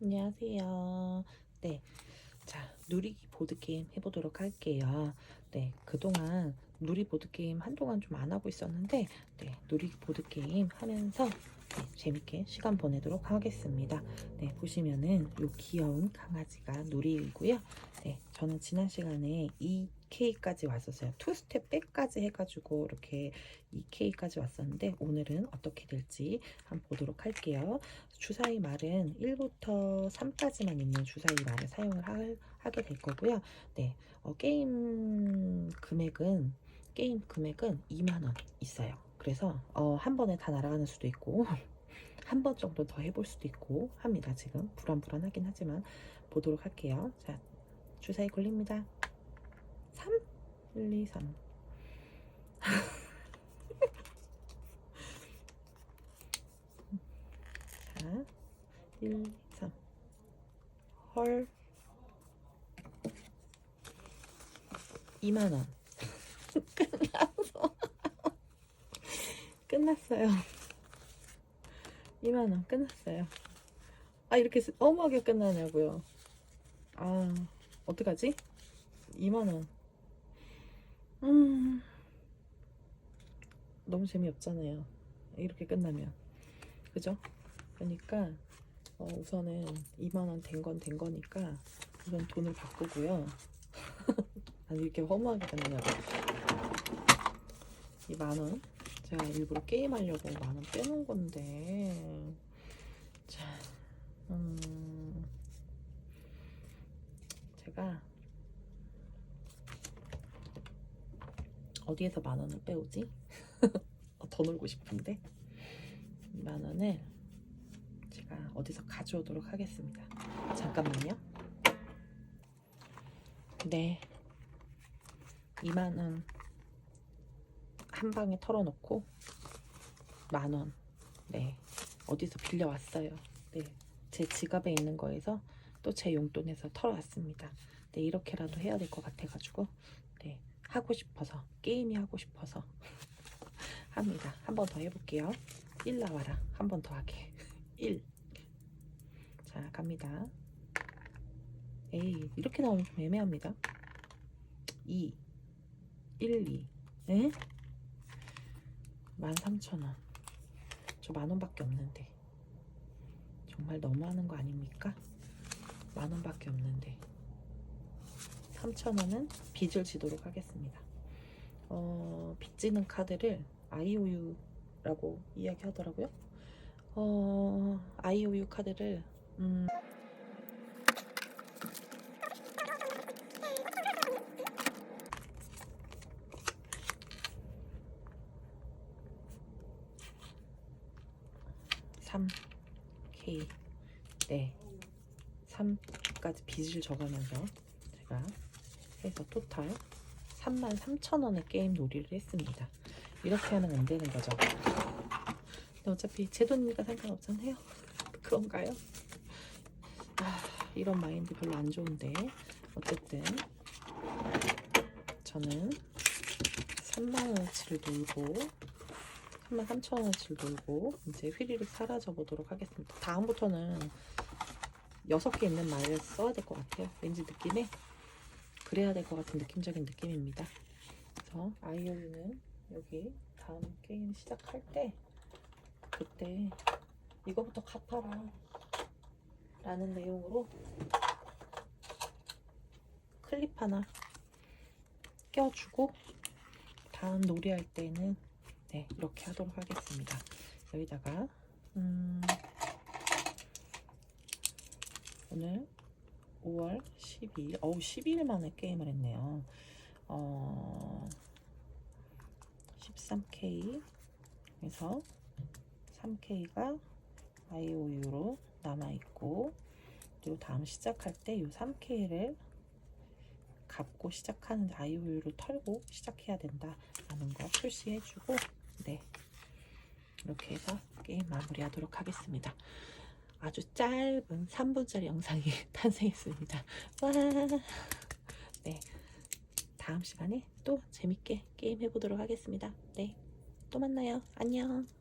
안녕하세요. 네. 자, 누리기 보드게임 해보도록 할게요. 네. 그동안 누리 보드게임 한동안 좀 안 하고 있었는데, 네. 누리기 보드게임 하면서 네, 재밌게 시간 보내도록 하겠습니다. 네. 보시면은 요 귀여운 강아지가 누리이고요. 네. 저는 지난 시간에 2K까지 왔었어요. 투 스텝 백까지 해가지고 이렇게 2K까지 왔었는데, 오늘은 어떻게 될지 한번 보도록 할게요. 주사위 말은 1부터 3까지만 있는 주사위 말을 사용을 하, 게될 거고요. 네, 어, 게임 금액은 게임 금액은 2만 원 있어요. 그래서 어, 한 번에 다 날아가는 수도 있고 한 번 정도 더 해볼 수도 있고 합니다. 지금 불안불안하긴 하지만 보도록 할게요. 자, 주사위 걸립니다. 3, 1, 2, 3. 자, 1, 2, 3. 헐. 2만원. 끝났어. 끝났어요. 2만원 끝났어요. 아, 이렇게 쓰- 너무하게 끝나냐고요. 아, 어떡하지? 2만원. 음. 너무 재미없잖아요. 이렇게 끝나면. 그죠? 그러니까 어, 우선은 2만원 된 건 된 거니까 우선 돈을 바꾸고요. 아니 이렇게 허무하게 끝나냐고. 이 만원 제가 일부러 게임하려고 만원 빼놓은 건데 자, 음, 제가 어디에서 만 원을 빼오지? 어, 더 놀고 싶은데 이만 원을 제가 어디서 가져오도록 하겠습니다. 잠깐만요. 네. 2만 원 한 방에 털어놓고 만 원. 네. 어디서 빌려왔어요. 네. 제 지갑에 있는 거에서 또 제 용돈에서 털어왔습니다. 네 이렇게라도 해야 될 것 같아가지고 네. 하고 싶어서 게임이 하고 싶어서 합니다. 한 번 더 해볼게요. 1 나와라. 한 번 더 하게. 1 자 갑니다. 에이 이렇게 나오면 좀 애매합니다. 2 1, 2 에? 13,000원. 저 만원밖에 없는데. 정말 너무하는 거 아닙니까? 만원밖에 없는데. 3,000원은 빚을 지도록 하겠습니다. 어, 빚지는 카드를 IOU라고 이야기하더라고요. 어, IOU 카드를 음, 삼 K 네 3까지 빚을 적으면서 제가 해서 토탈 33,000원의 게임 놀이를 했습니다. 이렇게 하면 안 되는 거죠. 근데 어차피 제 돈이니까 상관없잖아요. 그런가요? 아, 이런 마인드 별로 안 좋은데 어쨌든 저는 3만원어치를 놀고 33,000원어치를 놀고 이제 휘리릭 사라져 보도록 하겠습니다. 다음부터는 6개 있는 말을 써야 될 것 같아요. 왠지 느낌에 그래야 될 것 같은 느낌적인 느낌입니다. 그래서 아이오유는 여기 다음 게임 시작할 때 그때 이거부터 갚아라 라는 내용으로 클립 하나 껴주고 다음 놀이할 때는 네 이렇게 하도록 하겠습니다. 여기다가 음, 오늘 5월 12일 어우 12일 만에 게임을 했네요. 어, 13K 그래서 3K가 IOU로 남아있고 그리고 다음 시작할 때 이 3K를 갚고 시작하는 IOU를 털고 시작해야 된다라는 거 표시해주고 네 이렇게 해서 게임 마무리하도록 하겠습니다. 아주 짧은 3분짜리 영상이 탄생했습니다. 와, 네 다음 시간에 또 재밌게 게임 해보도록 하겠습니다. 네, 또 만나요. 안녕.